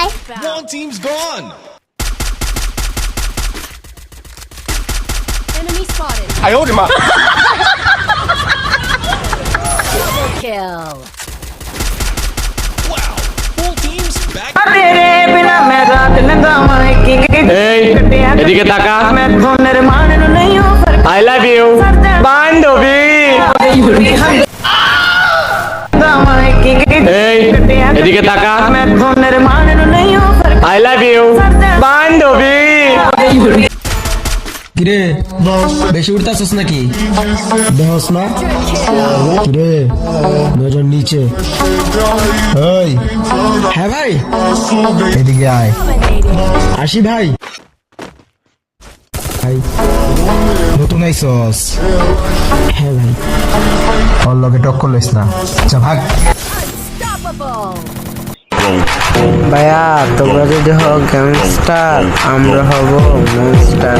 Bye. One team's gone. Enemy spotted. I owed him up. Double kill. Wow. Full teams back. Hey, এদিকে তাকা I love you বান্ধবী এই এদিকে তাকা I love you বান্ধবী। কিরে বেশি উঠতেছিস নাকি? দেহস না? কিরে নজর নিচে। এই। হ্যাঁ ভাই। এদিকে আয়। আসি ভাই। ভাই নতুন আইসস। হ্যাঁ ভাই। ওর লগে টক্কর লইস না। আচ্ছা ভাগ। Unstoppable. ভাইয়া তোমরা যদি হোক গ্যাংস্টার আমরা হব মনস্টার